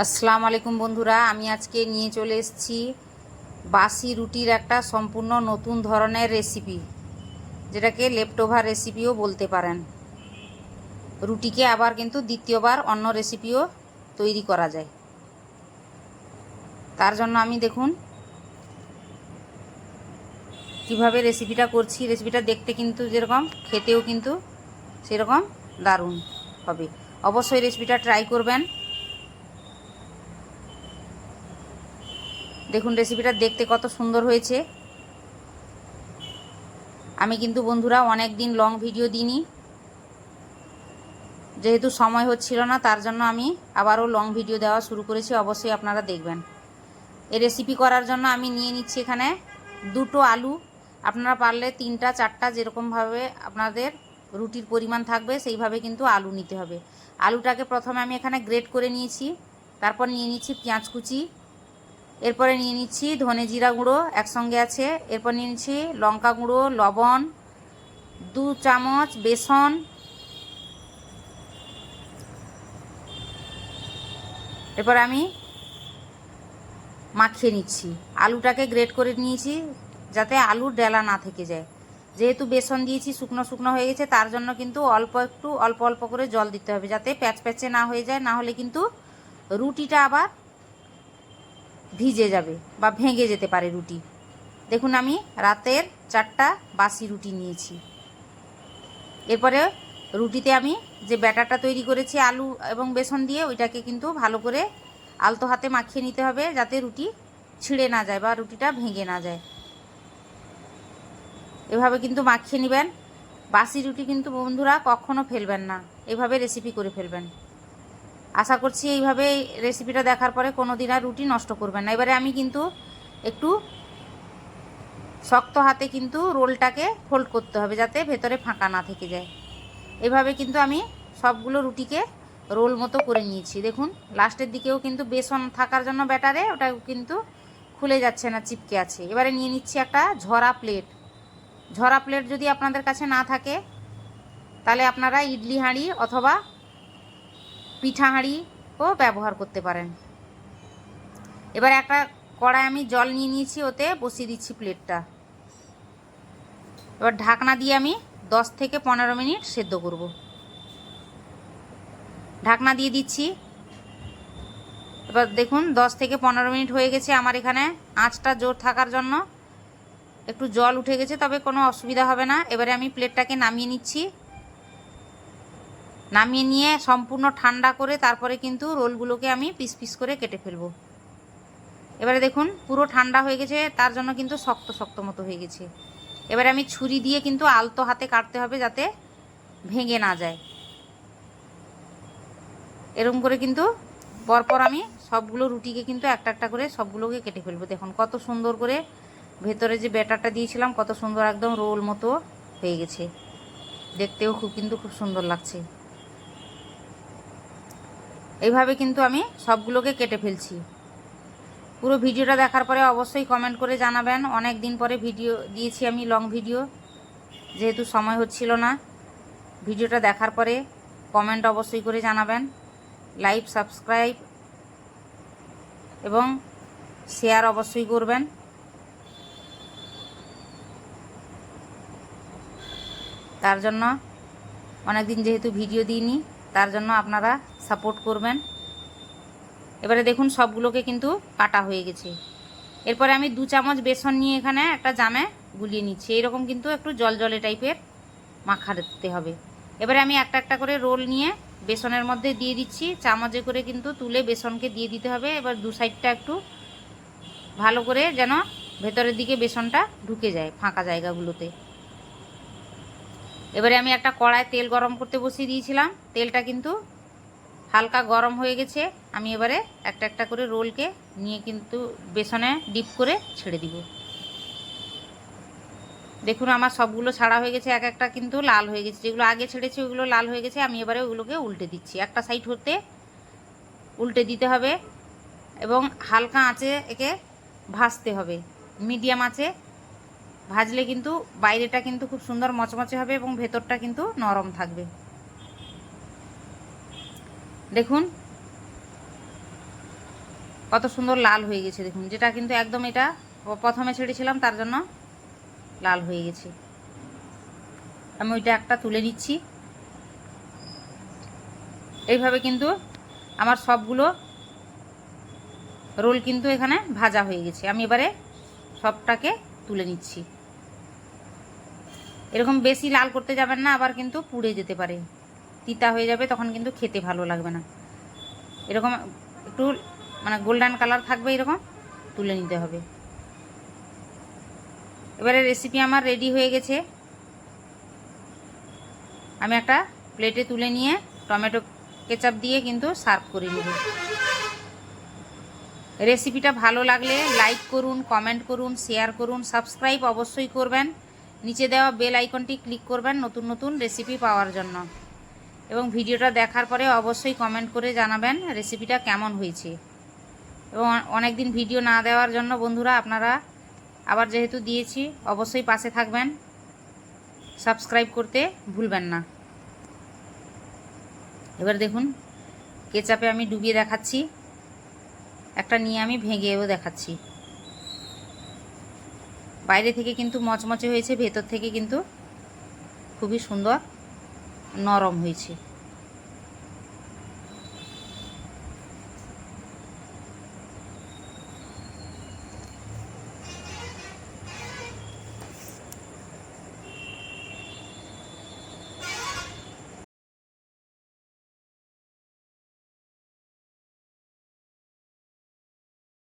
আসসালামু আলাইকুম বন্ধুরা, আমি আজকে নিয়ে চলে এসেছি বাসি রুটির একটা সম্পূর্ণ নতুন ধরনের রেসিপি যেটাকে লেফটোভার রেসিপিও বলতে পারেন। রুটিকে আবার কিন্তু দ্বিতীয়বার অন্য রেসিপিও তৈরি করা যায়। তার জন্য আমি দেখুন কীভাবে রেসিপিটা করছি। রেসিপিটা দেখতে কিন্তু যেরকম, খেতেও কিন্তু সেরকম দারুণ হবে। অবশ্যই রেসিপিটা ট্রাই করবেন। দেখুন রেসিপিটা দেখতে কত সুন্দর হয়েছে। আমি কিন্তু বন্ধুরা অনেক দিন লং ভিডিও দিইনি। যেহেতু সময় হচ্ছিল না, তার জন্য আমি আবারও লং ভিডিও দেওয়া শুরু করেছি, অবশ্যই আপনারা দেখবেন। এই রেসিপি করার জন্য আমি নিয়ে নিচ্ছি এখানে দুটো আলু। আপনারা পারলে তিনটা, চারটা যেরকমভাবে আপনাদের রুটির পরিমাণ থাকবে, সেইভাবে কিন্তু আলু নিতে হবে। আলুটাকে প্রথমে আমি এখানে গ্রেট করে নিয়েছি। তারপর নিয়ে নিচ্ছি পেঁয়াজ কুচি। এরপরে নিয়ে নিচ্ছি ধনে জিরা গুঁড়ো একসঙ্গে আছে। এরপর নিয়ে নিচ্ছি লঙ্কা গুঁড়ো, লবণ, দু চামচ বেসন। এরপর আমি মাখিয়ে নিচ্ছি। আলুটাকে গ্রেট করে নিয়েছি যাতে আলুর ডেলা না থেকে যায়। যেহেতু বেসন দিয়েছি, শুকনো শুকনো হয়ে গেছে, তার জন্য কিন্তু অল্প একটু অল্প অল্প করে জল দিতে হবে যাতে প্যাচ প্যাচে না হয়ে যায়। না হলে কিন্তু রুটিটা আবার ভিজে যাবে বা ভেঙে যেতে পারে রুটি। দেখুন আমি রাতের চারটা বাসি রুটি নিয়েছি। এরপরে রুটিতে আমি যে ব্যাটারটা তৈরি করেছি, আলু এবং বেসন দিয়ে, ওইটাকে কিন্তু ভালো করে আলতো হাতে মাখিয়ে নিতে হবে যাতে রুটি ছিঁড়ে না যায় বা রুটিটা ভেঙে না যায়। এভাবে কিন্তু মাখিয়ে নেবেন। বাসি রুটি কিন্তু বন্ধুরা কখনো ফেলবেন না। এভাবে রেসিপি করে ফেলবেন। আশা করছি এইভাবে রেসিপিটা দেখার পরে কোনো দিন আর রুটি নষ্ট করবেন না। এবারে আমি কিন্তু একটু শক্ত হাতে কিন্তু রোলটাকে ফোল্ড করতে হবে যাতে ভেতরে ফাঁকা না থেকে যায়। এভাবে কিন্তু আমি সবগুলো রুটিকে রোল মতো করে নিয়েছি। দেখুন, লাস্টের দিকেও কিন্তু বেসন থাকার জন্য ব্যাটারে ওটা কিন্তু খুলে যাচ্ছে না, চিপকে আছে। এবারে নিয়ে নিচ্ছি একটা ঝরা প্লেট ঝরা প্লেট যদি আপনাদের কাছে না থাকে, তাহলে আপনারা ইডলি, হাঁড়ি অথবা পিঠা হাঁড়িও ব্যবহার করতে পারেন। এবার একটা কড়াই আমি জল নিয়ে নিয়েছি, ওতে বসিয়ে দিচ্ছি প্লেটটা। এবার ঢাকনা দিয়ে আমি দশ থেকে পনেরো মিনিট সেদ্ধ করব। ঢাকনা দিয়ে দিচ্ছি। এবার দেখুন, দশ থেকে পনেরো মিনিট হয়ে গেছে আমার এখানে। আঁচটা জোর থাকার জন্য। একটু জল উঠে গেছে, তবে কোনো অসুবিধা হবে না। এবারে আমি প্লেটটাকে নামিয়ে নিচ্ছি। নামিয়ে নিয়ে সম্পূর্ণ ঠান্ডা করে তারপরে কিন্তু রোলগুলোকে আমি পিস পিস করে কেটে ফেলব। এবারে দেখুন, পুরো ঠান্ডা হয়ে গেছে, তার জন্য কিন্তু শক্ত শক্ত মতো হয়ে গেছে। এবারে আমি ছুরি দিয়ে কিন্তু আলতো হাতে কাটতে হবে যাতে ভেঙে না যায়। এরকম করে কিন্তু পরপর আমি সবগুলো রুটিকে কিন্তু একটা একটা করে সবগুলোকে কেটে ফেলব। দেখুন, কত সুন্দর করে ভেতরে যে ব্যাটারটা দিয়েছিলাম, কত সুন্দর একদম রোল মতো হয়ে গেছে। দেখতেও খুব কিন্তু খুব সুন্দর লাগছে। এইভাবে কিন্তু আমি সবগুলোকে কেটে ফেলছি। পুরো ভিডিওটা দেখার পরে অবশ্যই কমেন্ট করে জানাবেন। অনেক দিন পরে ভিডিও দিয়েছি আমি লং ভিডিও যেহেতু সময় হচ্ছিল না। ভিডিওটা দেখার পরে কমেন্ট অবশ্যই করে জানাবেন। লাইক সাবস্ক্রাইব এবং শেয়ার অবশ্যই করবেন। তার জন্য অনেক দিন যেহেতু ভিডিও দিইনি তার জন্য আপনারা সাপোর্ট করবেন। এবারে দেখুন সবগুলোকে কিন্তু কাটা হয়ে গেছে। এরপরে আমি দু চামচ বেসন নিয়ে এখানে একটা জামে গুলিয়ে নিচ্ছি। এইরকম কিন্তু একটু জল জলে টাইপের মাখাতে হবে। এবারে আমি একটা একটা করে রোল নিয়ে বেসনের মধ্যে দিয়ে দিচ্ছি। চামচে করে কিন্তু তুলে বেসনকে দিয়ে দিতে হবে। এবার দু সাইডটা একটু ভালো করে যেন ভেতরের দিকে বেসনটা ঢুকে যায়, ফাঁকা জায়গাগুলোতে। এবারে আমি একটা কড়ায় তেল গরম করতে বসিয়ে দিয়েছিলাম। তেলটা কিন্তু হালকা গরম হয়ে গেছে। আমি এবারে একটা একটা করে রোলকে নিয়ে কিন্তু বেসনে ডিপ করে ছেড়ে দিব। দেখুন, আমার সবগুলো ছাড়া হয়ে গেছে, এক একটা কিন্তু লাল হয়ে গেছে। যেগুলো আগে ছেড়েছে, ওগুলো লাল হয়ে গেছে। আমি এবারে ওগুলোকে উল্টে দিচ্ছি। একটা সাইড হতে উল্টে দিতে হবে এবং হালকা আঁচে একে ভাজতে হবে। মিডিয়াম আঁচে ভাজলে কিন্তু বাইরেটা কিন্তু খুব সুন্দর মচমচে হবে এবং ভেতরটা কিন্তু নরম থাকবে। দেখুন, কত সুন্দর লাল হয়ে গেছে, দেখুন। যেটা কিন্তু একদম এটা প্রথমে ছেড়েছিলাম, তার জন্য লাল হয়ে গেছে। আমি ওইটা একটা তুলে নিচ্ছি। এইভাবে কিন্তু আমার সবগুলো রোল কিন্তু এখানে ভাজা হয়ে গেছে। আমি এবারে সবটাকে তুলে নিচ্ছি। এরকম বেশি লাল করতে যাবেন না, আবার কিন্তু পুড়ে যেতে পারে। তিতা হয়ে যাবে, তখন কিন্তু খেতে ভালো লাগবে না। এরকম একটু মানে গোল্ডেন কালার থাকবে এরকম, তুলে নিতে হবে। এবারে রেসিপি আমার রেডি হয়ে গেছে। আমি একটা প্লেটে তুলে নিয়ে, টমেটো কেচাপ দিয়ে কিন্তু সার্ভ করে নেব। রেসিপিটা ভালো লাগলে লাইক করুন, কমেন্ট করুন, শেয়ার করুন, সাবস্ক্রাইব অবশ্যই করবেন। নিচে দেওয়া বেল আইকনটি ক্লিক করবেন নতুন নতুন রেসিপি পাওয়ার জন্য। এবং ভিডিওটা দেখার পরে অবশ্যই কমেন্ট করে জানাবেন রেসিপিটা কেমন হয়েছে। এবং অনেক দিন ভিডিও না দেওয়ার জন্য বন্ধুরা আপনারা আবার যেহেতু দিয়েছি, অবশ্যই পাশে থাকবেন। সাবস্ক্রাইব করতে ভুলবেন না। এবার দেখুন, কেচাপে আমি ডুবিয়ে দেখাচ্ছি। একটা নিয়ে আমি ভেঙেও দেখাচ্ছি। বাইরে থেকে কিন্তু মচমচে হয়েছে, ভেতর থেকে কিন্তু খুবই সুন্দর নরম হয়েছে।